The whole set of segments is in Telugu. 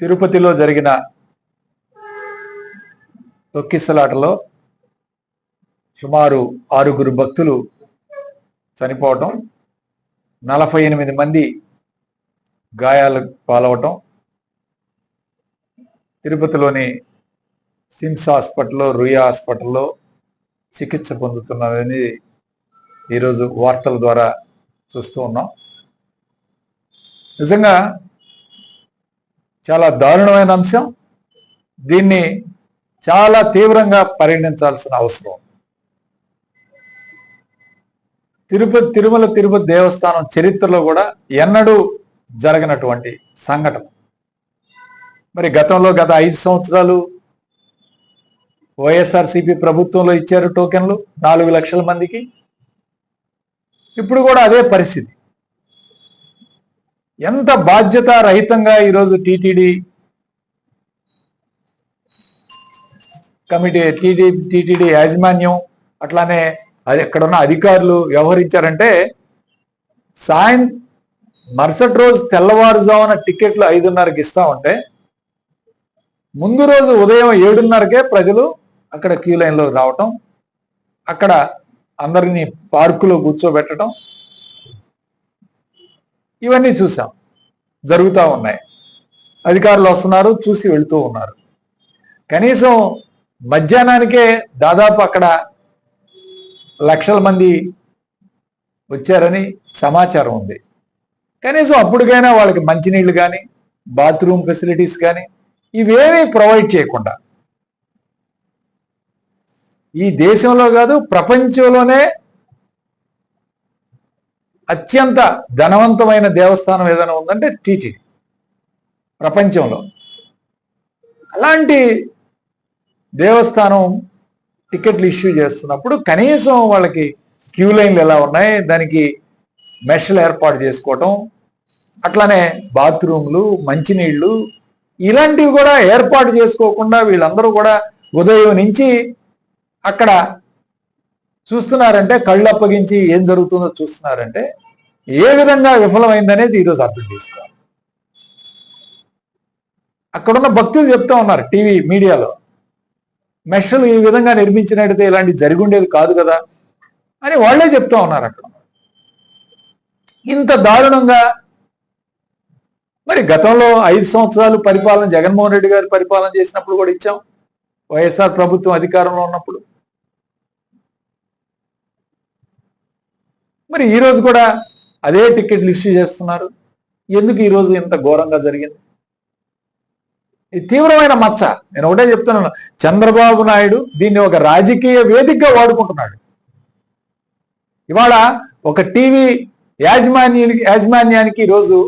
తిరుపతిలో జరిగిన తొక్కిసలాటలో సుమారు ఆరుగురు భక్తులు చనిపోవటం నలభై ఎనిమిది మంది గాయాలు పాలవటం తిరుపతిలోని సిమ్స్ హాస్పిటల్లో రుయా హాస్పిటల్లో చికిత్స పొందుతున్నదని ఈరోజు వార్తల ద్వారా చూస్తూ ఉన్నాం. నిజంగా చాలా దారుణమైన అంశం. దీన్ని చాలా తీవ్రంగా పరిగణించాల్సిన అవసరం. తిరుపతి తిరుమల తిరుపతి దేవస్థానం చరిత్రలో కూడా ఎన్నడూ జరగనటువంటి సంఘటన. మరి గతంలో గత ఐదు సంవత్సరాలు వైఎస్ఆర్సిపి ప్రభుత్వంలో ఇచ్చారు టోకెన్లు నాలుగు లక్షల మందికి. ఇప్పుడు కూడా అదే పరిస్థితి. ఎంత బాధ్యత రహితంగా ఈరోజు టీటీడీ కమిటీ టీటీ టీటీడీ యాజమాన్యం అట్లానే అది ఎక్కడున్న అధికారులు వ్యవహరించారంటే సాయం మరుసటి రోజు తెల్లవారుజామున టికెట్లు ఐదున్నరకి ఇస్తా ఉంటే ముందు రోజు ఉదయం ఏడున్నరకే ప్రజలు అక్కడ క్యూ లైన్లో రావటం అక్కడ అందరినీ పార్కులో కూర్చోబెట్టడం ఇవన్నీ చూసాం. జరుగుతూ ఉన్నాయి. అధికారులు వస్తున్నారు చూసి వెళ్తూ ఉన్నారు. కనీసం మధ్యాహ్నానికే దాదాపు అక్కడ లక్షల మంది వచ్చారని సమాచారం ఉంది. కనీసం అప్పటికైనా వాళ్ళకి మంచినీళ్ళు కానీ బాత్రూమ్ ఫెసిలిటీస్ కానీ ఇవేమీ ప్రొవైడ్ చేయకుండా. ఈ దేశంలో కాదు ప్రపంచంలోనే అత్యంత ధనవంతమైన దేవస్థానం ఏదైనా ఉందంటే టీటీడీ ప్రపంచంలో. అలాంటి దేవస్థానం టికెట్లు ఇష్యూ చేస్తున్నప్పుడు కనీసం వాళ్ళకి క్యూ లైన్లు ఎలా ఉన్నాయి దానికి మెషలు ఏర్పాటు చేసుకోవటం అట్లానే బాత్రూమ్లు మంచినీళ్ళు ఇలాంటివి కూడా ఏర్పాటు చేసుకోకుండా వీళ్ళందరూ కూడా ఉదయం నుంచి అక్కడ చూస్తున్నారంటే కళ్ళు అప్పగించి ఏం జరుగుతుందో చూస్తున్నారంటే ఏ విధంగా విఫలమైందనేది ఈరోజు అర్థం చేసుకోవాలి. అక్కడున్న భక్తులు చెప్తా ఉన్నారు టీవీ మీడియాలో మెషలు ఈ విధంగా నిర్మించినట్టయితే ఇలాంటి జరిగి ఉండేది కాదు కదా అని వాళ్ళే చెప్తా ఉన్నారు అక్కడ. ఇంత దారుణంగా మరి గతంలో ఐదు సంవత్సరాలు పరిపాలన జగన్మోహన్ రెడ్డి గారు పరిపాలన చేసినప్పుడు కూడా ఇచ్చాం. వైఎస్ఆర్ ప్రభుత్వం అధికారంలో ఉన్నప్పుడు మరి ఈ రోజు కూడా అదే టికెట్లు ఇష్యూ చేస్తున్నారు. ఎందుకు ఈ రోజు ఇంత ఘోరంగా జరిగింది? ఇది తీవ్రమైన మచ్చ. నేను ఒకటే చెప్తున్నాను. చంద్రబాబు నాయుడు దీన్ని ఒక రాజకీయ వేదికగా వాడుకుంటున్నాడు. ఇవాళ ఒక టీవీ యాజమాన్యానికి యాజమాన్యానికి ఈరోజు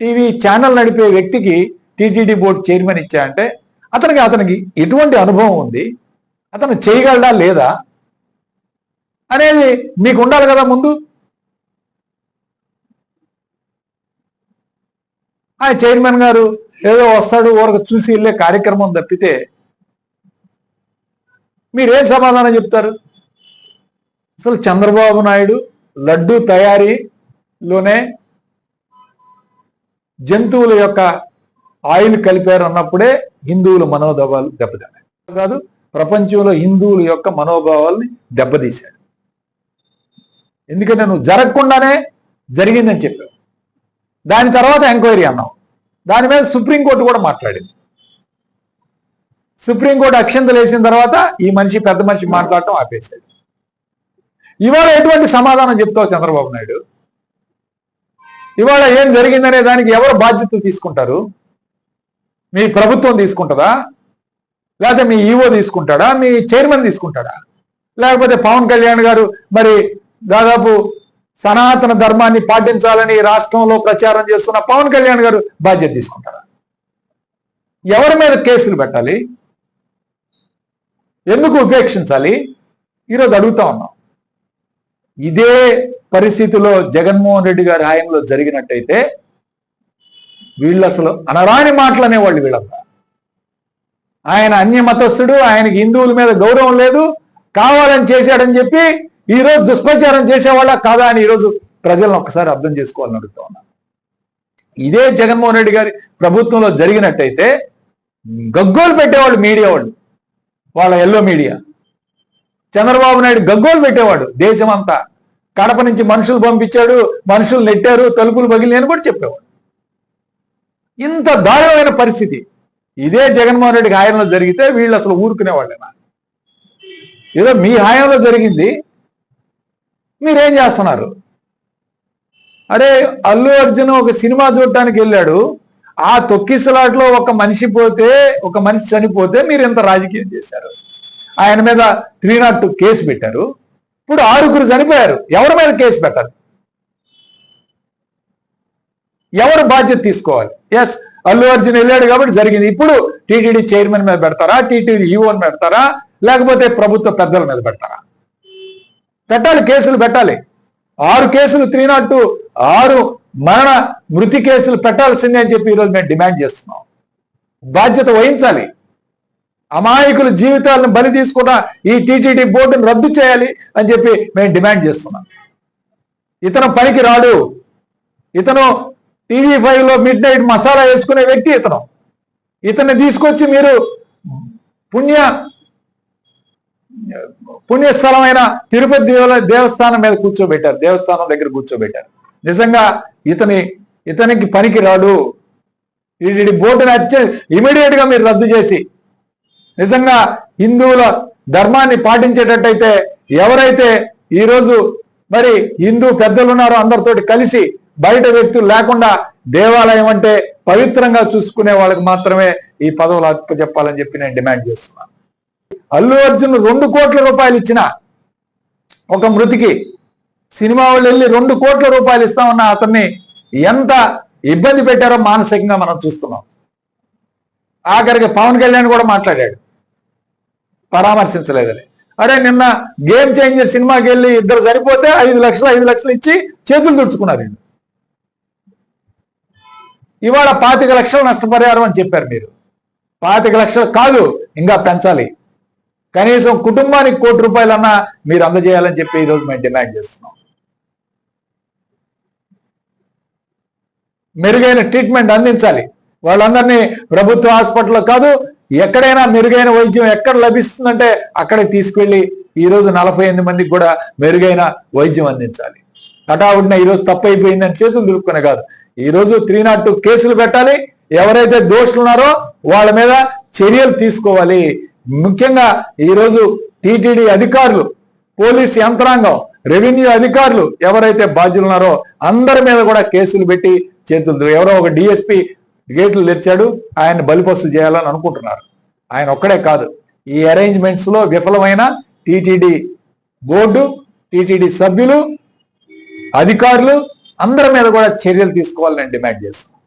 టీవీ ఛానల్ నడిపే వ్యక్తికి టీటీడీ బోర్డు చైర్మన్ ఇచ్చా అంటే అతనికి అతనికి ఎటువంటి అనుభవం ఉంది? అతను చేయగలడా లేదా? అనేది మీకు ఉండాలి కదా ముందు. ఆ చైర్మన్ గారు ఏదో వస్తాడు ఊరకు చూసి వెళ్ళే కార్యక్రమం తప్పితే మీరేం సమాధానం చెప్తారు? అసలు చంద్రబాబు నాయుడు లడ్డు తయారీలోనే జంతువుల యొక్క ఆయిల్ కలిపారు అన్నప్పుడే హిందువుల మనోభావాలు దెబ్బతిన్నాయి. కాదు ప్రపంచంలో హిందువుల యొక్క మనోభావాల్ని దెబ్బతీశాడు ఎందుకంటే నువ్వు జరగకుండానే జరిగిందని చెప్పావు. దాని తర్వాత ఎంక్వైరీ అన్నావు దాని మీద సుప్రీంకోర్టు కూడా మాట్లాడింది. సుప్రీంకోర్టు అక్షంతలు వేసిన తర్వాత ఈ మనిషి పెద్ద మనిషి మాట్లాడటం ఆపేశాడు. ఇవాళ ఎటువంటి సమాధానం చెప్తావు చంద్రబాబు నాయుడు? ఇవాళ ఏం జరిగిందనే దానికి ఎవరు బాధ్యతలు తీసుకుంటారు? మీ ప్రభుత్వం తీసుకుంటుందా? లేకపోతే మీ ఈవో తీసుకుంటాడా? మీ చైర్మన్ తీసుకుంటాడా? లేకపోతే పవన్ కళ్యాణ్ గారు మరి దాదాపు సనాతన ధర్మాన్ని పాటించాలని రాష్ట్రంలో ప్రచారం చేస్తున్న పవన్ కళ్యాణ్ గారు బాధ్యత తీసుకుంటారా? ఎవరి మీద కేసులు పెట్టాలి? ఎందుకు ఉపేక్షించాలి? ఈరోజు అడుగుతా ఉన్నాం. ఇదే పరిస్థితిలో జగన్మోహన్ రెడ్డి గారి హాయంలో జరిగినట్టయితే వీళ్ళు అసలు అనరాని మాటలు అనేవాళ్ళు వీళ్ళంతా. ఆయన అన్య మతస్థుడు ఆయనకి హిందువుల మీద గౌరవం లేదు కావాలని చేశాడని చెప్పి ఈ రోజు దుష్ప్రచారం చేసేవాళ్ళ కాదా అని ఈరోజు ప్రజలను ఒక్కసారి అర్థం చేసుకోవాలని అడుగుతా ఉన్నా. ఇదే జగన్మోహన్ రెడ్డి గారి ప్రభుత్వంలో జరిగినట్టయితే గగ్గోలు పెట్టేవాళ్ళు మీడియా వాళ్ళు వాళ్ళ ఎల్లో మీడియా. చంద్రబాబు నాయుడు గగ్గోలు పెట్టేవాడు దేశమంతా. కడప నుంచి మనుషులు పంపించాడు మనుషులు నెట్టారు తలుపులు పగిలి అని కూడా చెప్పేవాడు. ఇంత దారుణమైన పరిస్థితి. ఇదే జగన్మోహన్ రెడ్డికి హాయంలో జరిగితే వీళ్ళు అసలు ఊరుకునేవాళ్ళేనా? ఏదో మీ హాయంలో జరిగింది మీరేం చేస్తున్నారు? అరే అల్లు అర్జున్ ఒక సినిమా చూడటానికి వెళ్ళాడు. ఆ తొక్కిసలాట్లో ఒక మనిషి పోతే ఒక మనిషి చనిపోతే మీరు ఎంత రాజకీయం చేశారు. ఆయన మీద త్రీ నాట్ టూ కేసు పెట్టారు. ఇప్పుడు ఆరుగురు చనిపోయారు. ఎవరి మీద కేసు పెట్టాలి? ఎవరు బాధ్యత తీసుకోవాలి? ఎస్ అల్లు అర్జున్ వెళ్ళాడు కాబట్టి జరిగింది. ఇప్పుడు టీటీడీ చైర్మన్ మీద పెడతారా? టీటీడీ ఈఓని పెడతారా? లేకపోతే ప్రభుత్వ పెద్దల మీద పెడతారా? పెట్టాలి కేసులు పెట్టాలి. ఆరు కేసులు త్రీ నాట్ టూ ఆరు మరణ మృతి కేసులు పెట్టాల్సిందే అని చెప్పి ఈరోజు మేము డిమాండ్ చేస్తున్నాం. బాధ్యత వహించాలి. అమాయకుల జీవితాలను బలి తీసుకున్న ఈ టీటీడీ బోర్డును రద్దు చేయాలి అని చెప్పి మేము డిమాండ్ చేస్తున్నాం. ఇతను పనికి రాడు. ఇతను టీవీ ఫైవ్లో మిడ్ నైట్ మసాలా వేసుకునే వ్యక్తి ఇతను. ఇతన్ని తీసుకొచ్చి మీరు పుణ్య పుణ్యస్థలమైన తిరుపతి దేవ దేవస్థానం మీద కూర్చోబెట్టారు. దేవస్థానం దగ్గర కూర్చోబెట్టారు. నిజంగా ఇతని ఇతనికి పనికి రాడు వీటి బోర్డుని అత్య ఇమీడియట్గా మీరు రద్దు చేసి నిజంగా హిందువుల ధర్మాన్ని పాటించేటట్టయితే ఎవరైతే ఈరోజు మరి హిందూ పెద్దలు ఉన్నారో అందరితోటి కలిసి బయట వ్యక్తులు లేకుండా దేవాలయం అంటే పవిత్రంగా చూసుకునే వాళ్ళకి మాత్రమే ఈ పదవులు అప్పచెప్పాలని చెప్పి నేను డిమాండ్ చేస్తున్నాను. అల్లు అర్జున్ రెండు కోట్ల రూపాయలు ఇచ్చిన ఒక మృతికి సినిమా వాళ్ళు వెళ్ళి రెండు కోట్ల రూపాయలు ఇస్తామన్న అతన్ని ఎంత ఇబ్బంది పెట్టారో మానసికంగా మనం చూస్తున్నాం. ఆఖరికి పవన్ కళ్యాణ్ కూడా మాట్లాడాడు. పరామర్శించలేదని. అరే నిన్న గేమ్ చేంజర్ సినిమాకి వెళ్ళి ఇద్దరు సరిపోతే ఐదు లక్షలు ఐదు లక్షలు ఇచ్చి చేతులు తుడుచుకున్నారు ఇవాళ పాతిక లక్షలు నష్టపరిహారం అని చెప్పారు మీరు. పాతిక లక్షలు కాదు ఇంకా పెంచాలి. కనీసం కుటుంబానికి కోటి రూపాయలన్నా మీరు అందజేయాలని చెప్పి ఈరోజు మేము డిమాండ్ చేస్తున్నాం. మెరుగైన ట్రీట్మెంట్ అందించాలి. వాళ్ళందరినీ ప్రభుత్వ హాస్పిటల్లో కాదు ఎక్కడైనా మెరుగైన వైద్యం ఎక్కడ లభిస్తుందంటే అక్కడికి తీసుకెళ్ళి ఈ రోజు నలభై ఎనిమిది మందికి కూడా మెరుగైన వైద్యం అందించాలి. హఠావుడిన ఈరోజు తప్పు అయిపోయిందని చేతులు దులుపుకునే కాదు. ఈ రోజు త్రీ నాట్ టూ కేసులు పెట్టాలి. ఎవరైతే దోషులు ఉన్నారో వాళ్ళ మీద చర్యలు తీసుకోవాలి. ముఖ్యంగా ఈరోజు టీటీడీ అధికారులు పోలీస్ యంత్రాంగం రెవెన్యూ అధికారులు ఎవరైతే బాధ్యులు ఉన్నారో అందరి మీద కూడా కేసులు పెట్టి చేతులు ఎవరో ఒక డిఎస్పి గేట్లు తెరిచాడు ఆయన బలిపస్సు చేయాలని అనుకుంటున్నారు. ఆయన ఒక్కడే కాదు. ఈ అరేంజ్మెంట్స్లో విఫలమైన టీటీడీ బోర్డు టీటీడీ సభ్యులు అధికారులు అందరి మీద కూడా చర్యలు తీసుకోవాలని డిమాండ్ చేస్తాం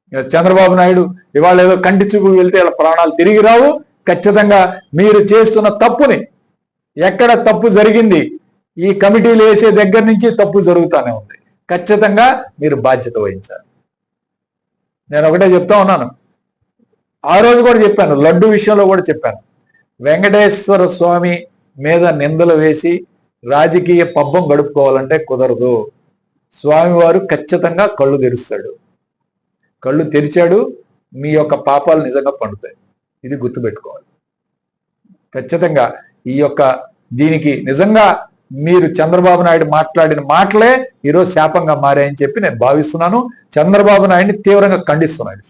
ఇక చంద్రబాబు నాయుడు ఇవాళ ఏదో కంటి చూపు వెళ్తే వాళ్ళ ప్రాణాలు తిరిగి రావు. ఖచ్చితంగా మీరు చేస్తున్న తప్పుని ఎక్కడ తప్పు జరిగింది? ఈ కమిటీలు వేసే దగ్గర నుంచి తప్పు జరుగుతూనే ఉంది. ఖచ్చితంగా మీరు బాధ్యత వహించాలి. నేను ఒకటే చెప్తా ఉన్నాను. ఆ రోజు కూడా చెప్పాను లడ్డు విషయంలో కూడా చెప్పాను. వెంకటేశ్వర స్వామి మీద నిందలు వేసి రాజకీయ పబ్బం గడుపుకోవాలంటే కుదరదు. స్వామివారు ఖచ్చితంగా కళ్ళు తెరుస్తాడు. కళ్ళు తెరిచాడు మీ యొక్క పాపాలు నిజంగా పండుతాయి. ఇది గుర్తుపెట్టుకోవాలి. ఖచ్చితంగా ఈ యొక్క దీనికి నిజంగా మీరు చంద్రబాబు నాయుడు మాట్లాడిన మాటలే ఈరోజు శాపంగా మారాయని చెప్పి నేను భావిస్తున్నాను. చంద్రబాబు నాయుడిని తీవ్రంగా ఖండిస్తున్నాను